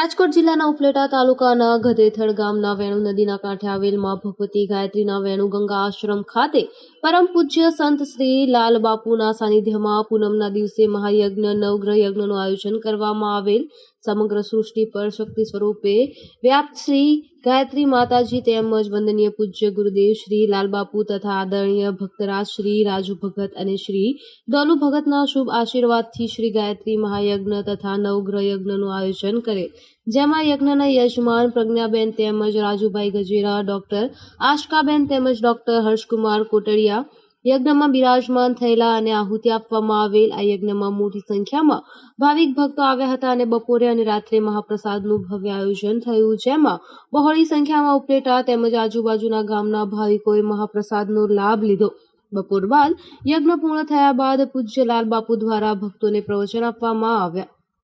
રાજકોટ જિલ્લાના ઉપલેટા તાલુકાના ગધેથળ ગામના વેણુ નદીના કાંઠે આવેલમાં ભગવતી ગાયત્રીના વેણુ ગંગા આશ્રમ ખાતે પરમ પૂજ્ય સંત શ્રી લાલ બાપુના સાનિધ્યમાં પૂનમના દિવસે મહાયજ્ઞ નવગ્રહ યજ્ઞનું આયોજન કરવામાં આવેલ. સમગ્ર સૃષ્ટિ પર શક્તિ સ્વરૂપે વ્યાપ્ત શ્રી ગાયત્રી માતાજી તેમજ વંદનીય પૂજ્ય ગુરુદેવ શ્રી લાલબાપુ તથા આદરણીય ભક્તરાજ શ્રી રાજુ ભગત અને શ્રી દોલુ ભગતના શુભ આશીર્વાદથી શ્રી ગાયત્રી મહાયજ્ઞ તથા નવગ્રહ યજ્ઞનું આયોજન કરે. જેમાં યજ્ઞના યજમાન પ્રજ્ઞાબેન તેમજ રાજુભાઈ ગજેરા, ડોક્ટર આશકાબેન તેમજ ડોક્ટર હર્ષકુમાર કોટડિયા યજ્ઞમાં બિરાજમાન થયેલા અને આહુતિ આપવામાં આવેલ. આ યજ્ઞમાં મોટી સંખ્યામાં ભાવિક ભક્તો આવ્યા હતા અને બપોરે અને રાત્રે મહાપ્રસાદનું ભવ્ય આયોજન થયું, જેમાં બહોળી સંખ્યામાં ઉપલેટા તેમજ આજુબાજુના ગામના ભાવિકોએ મહાપ્રસાદનો લાભ લીધો. બપોર બાદ યજ્ઞ પૂર્ણ થયા બાદ પૂજ્ય લાલ બાપુ દ્વારા ભક્તોને પ્રવચન આપવામાં આવ્યા.